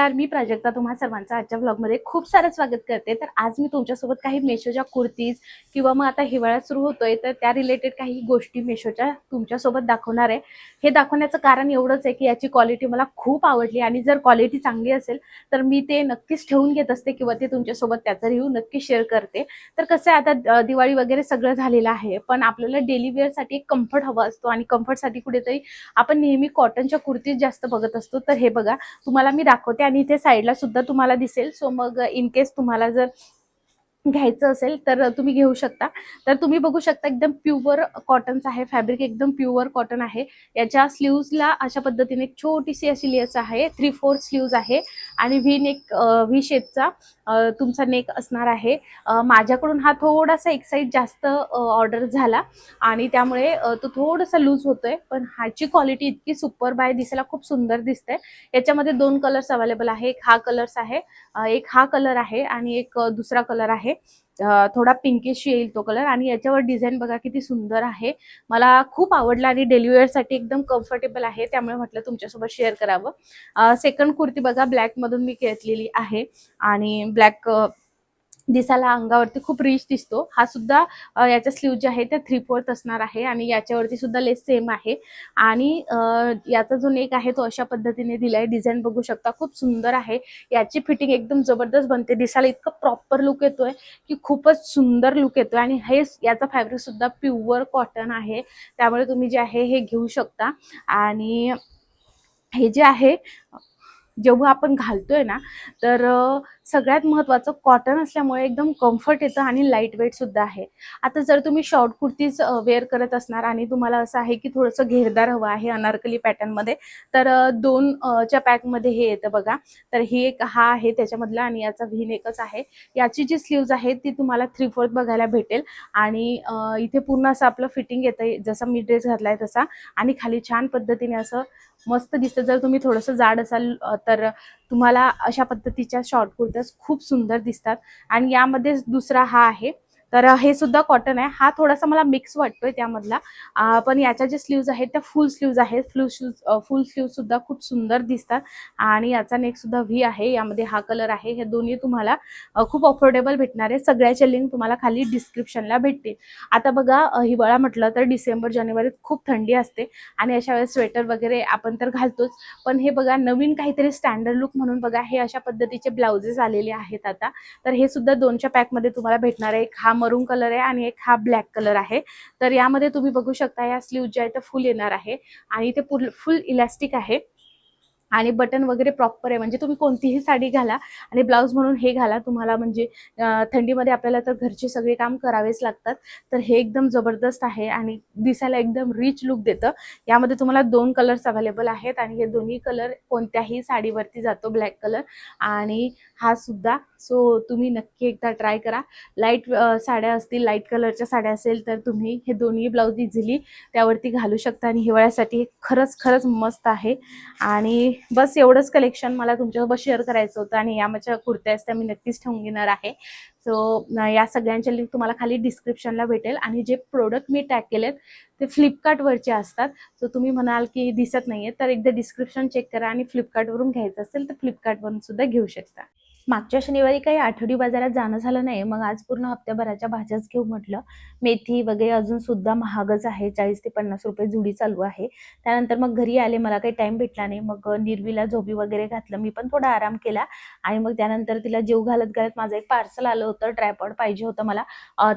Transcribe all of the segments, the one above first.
नमस्कार मी प्राजक्ता तुम्हा सर्वांचं आजच्या ब्लॉगमध्ये खूप सारं स्वागत करते. तर आज मी तुमच्यासोबत काही मेशोच्या कुर्तीज किंवा मग आता हिवाळा सुरू होतोय तर त्या रिलेटेड काही गोष्टी मेशोच्या तुमच्यासोबत दाखवणार आहे. हे दाखवण्याचं कारण एवढंच आहे की याची क्वालिटी मला खूप आवडली आणि जर क्वालिटी चांगली असेल तर मी ते नक्कीच ठेवून घेत असते किंवा ते तुमच्यासोबत त्याचा रिव्ह्यू नक्की शेअर करते. तर कसं आहे आता दिवाळी वगैरे सगळं झालेलं आहे पण आपल्याला डेली वेअरसाठी एक कम्फर्ट हवा असतो आणि कम्फर्टसाठी कुठेतरी आपण नेहमी कॉटनच्या कुर्तीज जास्त बघत असतो. तर हे बघा तुम्हाला मी दाखवते आणि इथे साईडला सुद्धा तुम्हाला दिसेल. सो मग इन केस तुम्हाला जर घ्यायचं असेल तर तुम्ही घेऊ शकता. तर तुम्ही बघू शकता एकदम प्युअर कॉटनचं आहे. फॅब्रिक एकदम प्युअर कॉटन आहे. याच्या स्लीव्जला अशा पद्धतीने एक छोटीशी अशी लेस आहे. थ्री फोर स्लीव्ज आहे. आणि व्ही नेक व्ही शेपचा तुमचा नेक असणार आहे. माझ्याकडून हा थोडासा एक साईज जास्त ऑर्डर झाला. आणि त्यामुळे तो थोडासा लूज होतोय. पण ह्याची क्वालिटी इतकी सुपर बाय दिसायला खूप सुंदर दिसते याच्यामध्ये दोन कलर्स अवेलेबल आहे. एक हा कलर्स आहे. एक हा कलर आहे. आणि एक दुसरा कलर आहे. आहे. थोडा पिंकिश येईल तो कलर आणि याच्यावर डिझाईन बघा किती सुंदर आहे. मला खूप आवडला आणि डेली एकदम कम्फर्टेबल आहे. त्यामुळे म्हटलं तुमच्यासोबत शेअर करावं. सेकंड कुर्ती बघा ब्लॅक मधून मी घेतलेली आहे. आणि ब्लॅक दिसायला अंगावरती खूप रिच दिसतो. हा सुद्धा याचा याच्या स्लीव जे आहे त्या थ्री फोर्थ असणार आहे आणि याच्यावरती सुद्धा लेस सेम आहे. आणि याचा जो नेक आहे तो अशा पद्धतीने दिलाय. डिझाईन बघू शकता खूप सुंदर आहे. याची फिटिंग एकदम जबरदस्त बनते. दिसायला इतकं प्रॉपर लुक येतोय की खूपच सुंदर लुक येतोय. आणि हे याचा फॅब्रिक सुद्धा प्युअर कॉटन आहे. त्यामुळे तुम्ही जे आहे हे घेऊ शकता. आणि हे जे आहे जेव्हा आपण घालतोय ना तर सगळ्यात महत्त्वाचं कॉटन असल्यामुळे एकदम कम्फर्ट येतं आणि लाइट वेट सुद्धा आहे. आता जर तुम्ही शॉर्ट कुर्तीज वेअर करत असणार आणि तुम्हाला असं आहे की थोडंसं घेरदार हवं आहे अनारकली पॅटर्नमध्ये तर दोन च्या पॅकमध्ये हे येतं बघा. तर ही एक हा आहे त्याच्यामधला आणि याचा व्हीन एकच आहे. याची जी स्लीव्ज आहे ती तुम्हाला थ्री फोर्थ बघायला भेटेल आणि इथे पूर्ण असं आपलं फिटिंग येतं जसं मी ड्रेस घातलाय तसा आणि खाली छान पद्धतीने असं मस्त दिसतं. जर तुम्ही थोडंसं जाड असाल तर तुम्हाला अशा पद्धतीच्या शॉर्ट कुर्त्याज खूप सुंदर दिसतात. आणि यामध्ये दुसरा हा आहे. तर हे सुद्धा कॉटन आहे. हा थोडासा मला मिक्स वाटतोय त्यामधला. पण याच्या जे स्लीव्ज आहेत त्या फुल स्लीव्ज आहेत. फ्लू शूज फुल स्लीव्ज सुद्धा खूप सुंदर दिसतात. आणि याचा नेक सुद्धा व्ही आहे. यामध्ये हा कलर आहे. हे दोन्ही तुम्हाला खूप अफोर्डेबल भेटणार आहे. सगळ्याचे लिंक तुम्हाला खाली डिस्क्रिप्शनला भेटतील. आता बघा हिवाळा म्हटलं तर डिसेंबर जानेवारीत खूप थंडी असते. आणि अशा वेळेस स्वेटर वगैरे आपण तर घालतोच. पण हे बघा नवीन काहीतरी स्टँडर्ड लुक म्हणून बघा हे अशा पद्धतीचे ब्लाउजेस आलेले आहेत आता. तर हे सुद्धा दोनच्या पॅकमध्ये तुम्हाला भेटणार आहे. एक हा मरून कलर आहे आणि एक हा ब्लॅक कलर आहे. तर यामध्ये तुम्ही बघू शकता या स्लीव जे आहे ते फुल येणार आहे. आणि ते फुल इलास्टिक आहे. आणि बटन वगैरे प्रॉपर आहे. म्हणजे तुम्ही कोणतीही साडी घाला आणि ब्लाऊज म्हणून हे घाला. तुम्हाला म्हणजे थंडीमध्ये आपल्याला तर घरचे सगळे काम करावेच लागतात. तर हे एकदम जबरदस्त आहे आणि दिसायला एकदम रिच लुक देतं. यामध्ये तुम्हाला दोन कलर्स अवेलेबल आहेत आणि हे दोन्ही कलर कोणत्याही साडीवरती जातो ब्लॅक कलर आणि हा सुद्धा सो तुम्ही नक्की एकदा ट्राय करा. लाइट साड्या असतील लाइट कलरच्या साड्या असेल तर तुम्ही हे दोन्ही ब्लाऊज इझिली त्यावरती घालू शकता. आणि हिवाळ्यासाठी हे खरंच खरंच मस्त आहे. आणि बस एवढंच कलेक्शन मला तुमच्यासोबत शेअर करायचं होतं आणि या माझ्या कुर्त्या आहेत त्या मी नक्कीच ठेवून घेणार आहे. सो या सगळ्यांच्या लिंक तुम्हाला खाली डिस्क्रिप्शनला भेटेल आणि जे प्रोडक्ट मी टॅग केलेत ते फ्लिपकार्टवरचे असतात. सो तुम्ही म्हणाल की दिसत नाहीये तर एकदा डिस्क्रिप्शन चेक करा आणि फ्लिपकार्टवरून घ्यायचं असेल तर फ्लिपकार्टवरून सुद्धा घेऊ शकता. मागच्या शनिवारी काही आठवडी बाजारात जाणं झालं नाही. मग आज पूर्ण हप्त्याभराच्या भाज्याच घेऊ म्हटलं. मेथी वगैरे अजून सुद्धा महागच आहे. चाळीस ते पन्नास रुपये जुडी चालू आहे. त्यानंतर मग घरी आले. मला काही टाइम भेटला नाही. मग निर्वीला झोपी वगैरे घातलं. मी पण थोडा आराम केला. आणि मग त्यानंतर तिला जेव घालत घालत माझं एक पार्सल आलं होतं. ट्रायपॉड पाहिजे होतं मला.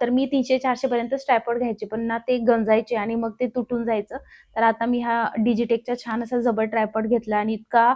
तर मी तीनशे चारशे पर्यंत ट्रायपॉड घ्यायचे. पण ना ते गंजायचे आणि मग ते तुटून जायचं. तर आता मी हा डिजिटेकचा छान असा जबर ट्रायपॉड घेतला. आणि इतका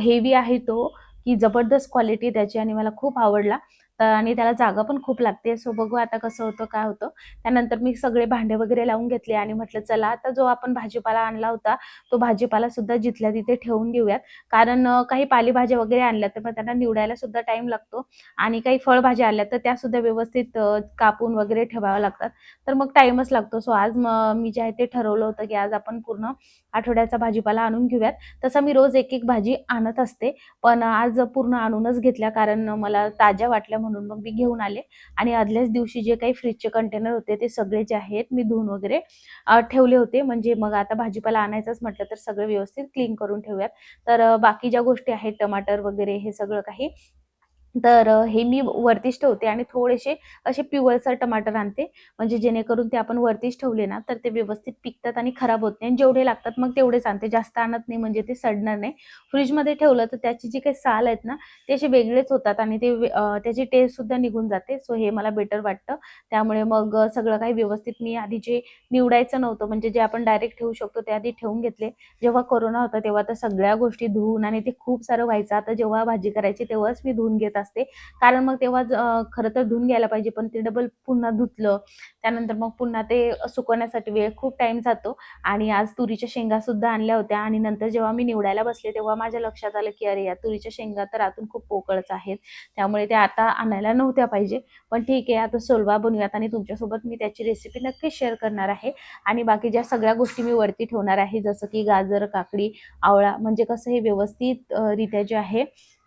हेवी आहे तो. की जबरदस्त क्वालिटी त्याची आणि मला खूप आवडला. तर आणि त्याला जागा पण खूप लागते. सो बघू आता कसं होतं काय होतं. त्यानंतर मी सगळे भांडे वगैरे लावून घेतले आणि म्हटलं चला आता जो आपण भाजीपाला आणला होता तो भाजीपाला सुद्धा जिथल्या तिथे ठेवून घेऊयात. कारण काही पालेभाज्या वगैरे आणल्या तर मग त्यांना निवडायला सुद्धा टाइम लागतो. आणि काही फळभाज्या आणल्या तर त्या सुद्धा व्यवस्थित कापून वगैरे ठेवाव्या लागतात. तर मग टाइमच लागतो. सो आज मी जे आहे ते ठरवलं होतं की आज आपण पूर्ण आठवड्याचा भाजीपाला आणून घेऊयात. तसा मी रोज एक एक भाजी आणत असते. पण आज पूर्ण आणूनच घेतल्या कारण मला ताज्या वाटल्या म्हणून मग मी घेऊन आले. आणि आदल्याच दिवशी जे काही फ्रीजचे कंटेनर होते ते सगळे जे आहेत मी धुवून वगैरे ठेवले होते. म्हणजे मग आता भाजीपाला आणायचंच म्हटलं तर सगळं व्यवस्थित क्लीन करून ठेवूयात. तर बाकी ज्या गोष्टी आहेत टमाटर वगैरे हे सगळं काही तर हे मी वरतीच ठेवते आणि थोडेसे असे पिवळसर टमाटर आणते. म्हणजे जेणेकरून ते आपण वरतीच ठेवले ना तर ते व्यवस्थित पिकतात आणि खराब होत नाही. आणि जेवढे लागतात मग तेवढेच आणते. जास्त आणत नाही म्हणजे ते सडणार नाही. फ्रीजमध्ये ठेवलं तर त्याची जी काही साल आहेत ना ते असे वेगळेच होतात आणि ते त्याची टेस्ट सुद्धा निघून जाते. सो हे मला बेटर वाटतं. त्यामुळे मग सगळं काही व्यवस्थित मी आधी जे निवडायचं नव्हतं म्हणजे जे आपण डायरेक्ट ठेवू शकतो ते आधी ठेवून घेतले. जेव्हा कोरोना होता तेव्हा तर सगळ्या गोष्टी धुवून आणि ते खूप सारं व्हायचं. आता जेव्हा भाजी करायची तेव्हाच मी धुवून घेत असते कारण मग तेव्हा खरं तर धुवून घ्यायला पाहिजे पण ते डबल पुन्हा धुतलं त्यानंतर मग पुन्हा ते सुकवण्यासाठी वेळ खूप टाइम जातो. आणि आज तुरीच्या शेंगा सुद्धा आणल्या होत्या आणि नंतर जेव्हा मी निवडायला बसले तेव्हा माझ्या लक्षात आलं की अरे या तुरीच्या शेंगा तर आतून खूप पोकळच आहेत. त्यामुळे त्या आता आणायला नव्हत्या पाहिजे. पण ठीक आहे आता सोलवा बनवूयात आणि तुमच्यासोबत मी त्याची रेसिपी नक्कीच शेअर करणार आहे. आणि बाकी ज्या सगळ्या गोष्टी मी वरती ठेवणार आहे जसं की गाजर काकडी आवळा म्हणजे कसं हे व्यवस्थित रित्या जे आहे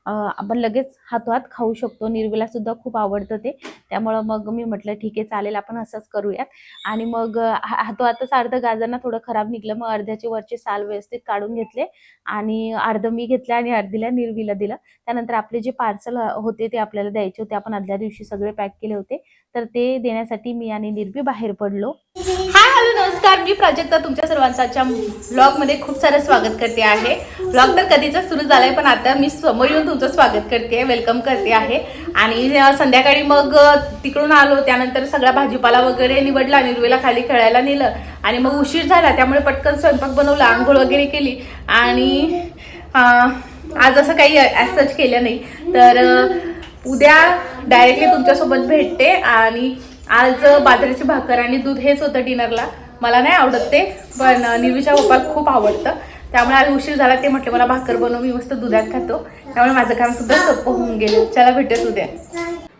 आपण लगेच हातोहात खाऊ शकतो. निर्वीला सुद्धा खूप आवडतं ते. त्यामुळं मग मी म्हटलं ठीक आहे चालेल आपण असंच करूयात. आणि मग हातोहातच अर्धं गाजरना थोडं खराब निघलं. मग अर्ध्याचे वरचे साल व्यवस्थित काढून घेतले आणि अर्धं मी घेतलं आणि अर्धीला निर्वीला दिलं. त्यानंतर आपले जे पार्सल होते ते आपल्याला द्यायचे होते. आपण आदल्या दिवशी सगळे पॅक केले होते. तर ते देण्यासाठी मी आणि निर्वी बाहेर पडलो. हाय हॅलो नमस्कार. मी प्राजक्ता तुमच्या सर्वांच्या ब्लॉगमध्ये खूप सारं स्वागत करते आहे. ब्लॉग तर कधीचा सुरू झालाय पण आता मी समोर येऊन तुमचं स्वागत करते वेलकम करते आहे. आणि संध्याकाळी मग तिकडून आलो त्यानंतर सगळा भाजीपाला वगैरे निवडला निर्वेला खाली खेळायला नेलं. आणि मग उशीर झाला त्यामुळे पटकन स्वयंपाक बनवला आंघोळ वगैरे केली. आणि आज असं काही सच केलं नाही. तर उद्या डायरेक्टली तुमच्यासोबत भेटते आणि आज बाजरीची भाकर आणि दूध हेच होतं डिनरला. मला नाही आवडत ते पण निवीच्या पप्पाला खूप आवडतं. त्यामुळे आज उशीर झाला ते म्हटलं मला भाकर बनव मी मस्त दुधात खातो. त्यामुळे माझं काम सुद्धा सोपं होऊन गेलं. चला भेटत उद्या.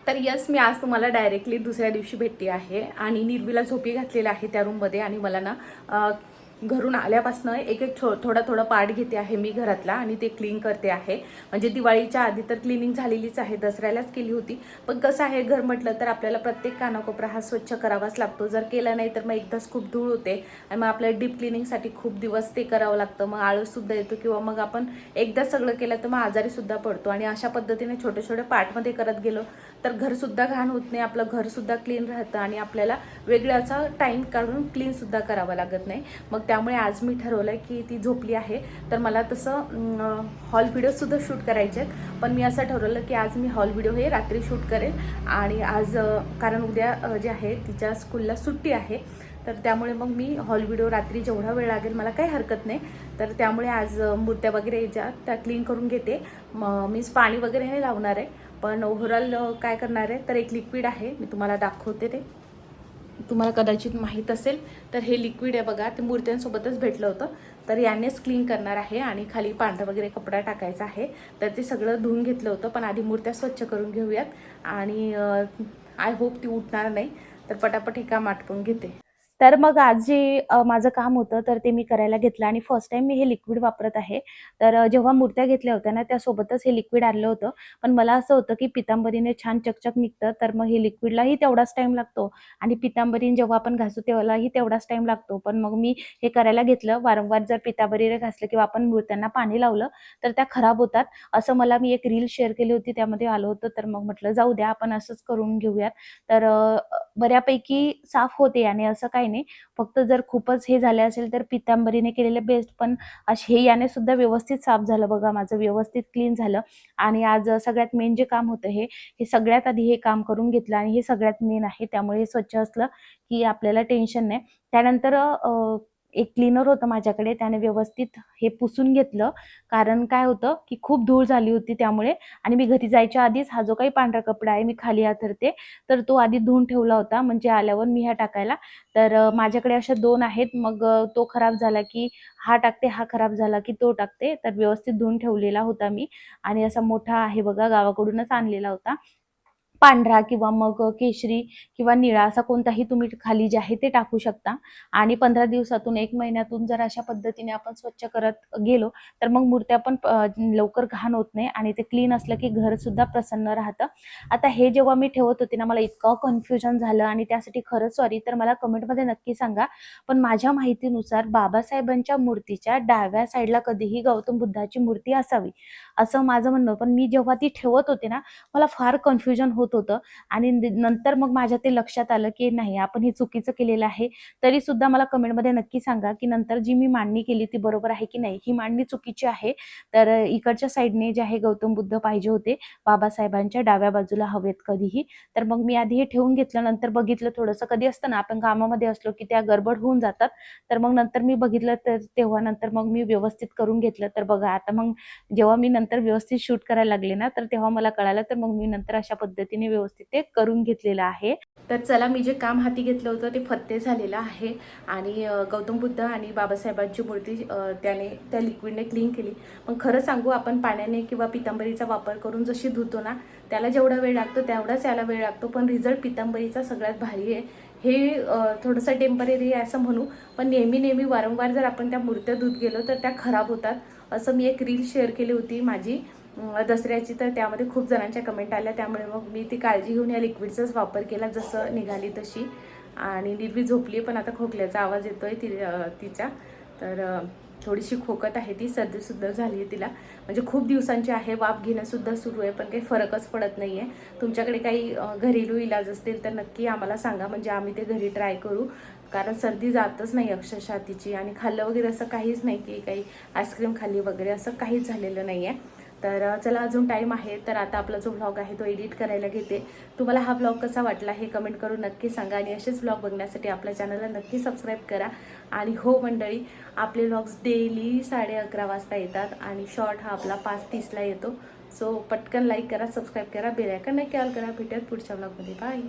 तर यस मी आज तुम्हाला डायरेक्टली दुसऱ्या दिवशी भेटते आहे. आणि निर्वीला झोपी घातलेलं आहे त्या रूममध्ये आणि मला ना घरून आल्यापासनं एक एक थो थोडा थोडा पार्ट घेते आहे मी घरातला आणि ते क्लीन करते आहे. म्हणजे दिवाळीच्या आधी तर क्लिनिंग झालेलीच आहे दसऱ्यालाच केली होती. पण कसं आहे घर म्हटलं तर आपल्याला प्रत्येक कानाकोपरा हा स्वच्छ करावाच लागतो. जर केला नाही तर मग एकदाच खूप धूळ होते आणि मग आपल्याला डीप क्लिनिंगसाठी खूप दिवस ते करावं लागतं. मग आळससुद्धा येतो किंवा मग आपण एकदा सगळं केलं तर मग आजारीसुद्धा पडतो. आणि अशा पद्धतीने छोटे छोटे पार्टमध्ये करत गेलो तर घरसुद्धा घाण होत नाही आपलं घरसुद्धा क्लीन राहतं आणि आपल्याला वेगळ्याचा टाईम काढून क्लीनसुद्धा करावा लागत नाही. मग त्यामुळे आज मी ठरवलं की ती झोपली आहे. तर मला तसं हॉल व्हिडिओसुद्धा शूट करायचे आहेत पण मी असं ठरवलं की आज मी हॉल व्हिडिओ हे रात्री शूट करेन. आणि आज कारण उद्या जे आहे तिच्या स्कूलला सुट्टी आहे. तर त्यामुळे मग मी हॉल व्हिडिओ रात्री जेवढा वेळ लागेल मला काही हरकत नाही. तर त्यामुळे आज मूर्त्या वगैरे ज्या त्या क्लीन करून घेते. मग मीच पाणी वगैरे हे लावणार आहे. पण ओव्हरऑल काय करणार आहे? तर एक लिक्विड आहे. मी तुम्हाला दाखवते ते. तुम्हाला कदाचित माहीत असेल तर हे लिक्विड आहे बघा. ते मूर्त्यांसोबतच भेटलं होतं. तर यानेच क्लीन करणार आहे आणि खाली पांढरा वगैरे कपडा टाकायचा आहे. तर ते सगळं धुवून घेतलं होतं पण आधी मूर्त्या स्वच्छ करून घेऊयात. आणि आय होप ती उठणार नाही. तर पटापट हे काम आटपून घेते. तर मग आज जे माझं काम होतं तर ते मी करायला घेतलं आणि फर्स्ट टाइम मी हे लिक्विड वापरत आहे. तर जेव्हा मूर्त्या घेतल्या होत्या ना त्यासोबतच हे लिक्विड आणलं होतं. पण मला असं होतं की पितांबरीने छान चकचक निघतं तर मग हे लिक्विडलाही तेवढाच टाइम लागतो. आणि पितांबरीने जेव्हा आपण घासू तेव्हालाही तेवढाच टाइम लागतो. पण मग मी हे करायला घेतलं. वारंवार जर पितांबरीने घासलं किंवा आपण मूर्त्यांना पाणी लावलं तर त्या खराब होतात. असं मला मी एक रील शेअर केली होती. त्यामध्ये आलं होतं. तर मग म्हटलं जाऊ द्या आपण असंच करून घेऊयात. तर बऱ्यापैकी साफ होते आणि असं काही नाही. फक्त जर खूपच हे झाले असेल तर पितांबरीने केलेले बेस्ट पण हे याने सुद्धा व्यवस्थित साफ झालं बघा माझं व्यवस्थित क्लीन झालं. आणि आज सगळ्यात मेन जे काम होतं हे हे सगळ्यात आधी हे काम करून घेतलं आणि हे सगळ्यात मेन आहे. त्यामुळे हे स्वच्छ असलं की आपल्याला टेन्शन नाही. त्यानंतर एक क्लीनर होतं माझ्याकडे. त्याने व्यवस्थित हे पुसून घेतलं. कारण काय होतं की खूप धूळ झाली होती त्यामुळे. आणि मी घरी जायच्या आधीच हा जो काही पांढरा कपडा आहे मी खाली आथरते तर तो आधी धुवून ठेवला होता. म्हणजे आल्यावर मी ह्या टाकायला. तर माझ्याकडे अशा दोन आहेत. मग तो खराब झाला की हा टाकते हा खराब झाला की तो टाकते. तर व्यवस्थित धुवून ठेवलेला होता मी. आणि असा मोठा आहे बघा गावाकडूनच आणलेला होता. पांढरा किंवा मग केशरी किंवा निळा असा कोणताही तुम्ही खाली जे आहे ते टाकू शकता. आणि पंधरा दिवसातून एक महिन्यातून जर अशा पद्धतीने आपण स्वच्छ करत गेलो तर मग मूर्त्या पण लवकर घाण होत नाही आणि ते क्लीन असलं की घर सुद्धा प्रसन्न राहतं. आता हे जेव्हा मी ठेवत होते ना मला इतकं कन्फ्युजन झालं आणि त्यासाठी खरंच सॉरी तर मला कमेंटमध्ये नक्की सांगा. पण माझ्या माहितीनुसार बाबासाहेबांच्या मूर्तीच्या डाव्या साईडला कधीही गौतम बुद्धाची मूर्ती असावी असं माझं म्हणणं. पण मी जेव्हा ती ठेवत होते ना मला फार कन्फ्युजन होत होतं आणि नंतर मग माझ्या ते लक्षात आलं की नाही आपण हे चुकीचं केलेलं आहे. तरी सुद्धा मला कमेंटमध्ये नक्की सांगा की नंतर जी मी मांडणी केली ती बरोबर आहे की नाही? ही मांडणी चुकीची आहे. तर इकडच्या साईडने जे आहे गौतम बुद्ध पाहिजे होते. बाबासाहेबांच्या डाव्या बाजूला हवेत कधीही. तर मग मी आधी हे ठेवून घेतलं. नंतर बघितलं थोडंसं. कधी असतं ना आपण कामामध्ये असलो की त्या गडबड होऊन जातात. तर मग नंतर मी बघितलं तर तेव्हा नंतर मग मी व्यवस्थित करून घेतलं. तर बघा आता मग जेव्हा मी नंतर व्यवस्थित शूट करायला लागले ना तर तेव्हा मला कळालं. तर मग मी नंतर अशा पद्धतीने व्यवस्थित ते करून घेतलेलं आहे. तर चला मी जे काम हाती घेतलं होतं ते फत्ते झालेलं आहे. आणि गौतम बुद्ध आणि बाबासाहेबांची मूर्ती त्याने त्या लिक्विडने क्लीन केली. मग खरं सांगू आपण पाण्याने किंवा पितांबरीचा वापर करून जशी धुतो ना त्याला जेवढा वेळ लागतो तेवढाच याला वेळ लागतो. पण रिझल्ट पितांबरीचा सगळ्यात भारी आहे. हे थोडंसं टेंपररी आहे असं म्हणू पण नेहमी नेहमी वारंवार जर आपण त्या मूर्त्या धुत गेलो तर त्या खराब होतात. असं मी एक रील शेअर केली होती माझी. दसऱ्याची तर त्यामध्ये खूप जणांच्या कमेंट आल्या. त्यामुळे मग मी ती काळजी घेऊन या लिक्विडचाच वापर केला. जसं निघाली तशी. आणि निर्वी झोपली पण आता खोकल्याचा आवाज येतोय ति तिचा. तर थोडीशी खोकत आहे ती. सर्दीसुद्धा झाली आहे तिला. म्हणजे खूप दिवसांची आहे. वाफ घेणंसुद्धा सुरू आहे पण काही फरकच पडत नाही आहे तुमच्याकडे काही घरेलू इलाज असतील तर नक्की आम्हाला सांगा. म्हणजे आम्ही ते घरी ट्राय करू. कारण सर्दी जातच नाही अक्षरशः तिची. आणि खाल्लं वगैरे असं काहीच नाही की काही आईस्क्रीम खाल्ली वगैरे असं काहीच झालेलं नाही आहे तर चला अजून टाईम आहे तर आता आपला जो व्लॉग आहे तो एडिट करायला घेते. तुम्हाला हा व्लॉग कसा वाटला हे कमेंट करून नक्की सांगा आणि असेच व्लॉग बघण्यासाठी आपल्या चॅनलला नक्की सबस्क्राईब करा. आणि हो मंडळी आपले व्लॉग्स डेली साडे अकरा वाजता येतात आणि शॉर्ट हा आपला पाच तीसला येतो. सो पटकन लाईक करा सबस्क्राईब करा बेलायकन नक्की ऑल करा. भेटत पुढच्या व्लॉगमध्ये बाय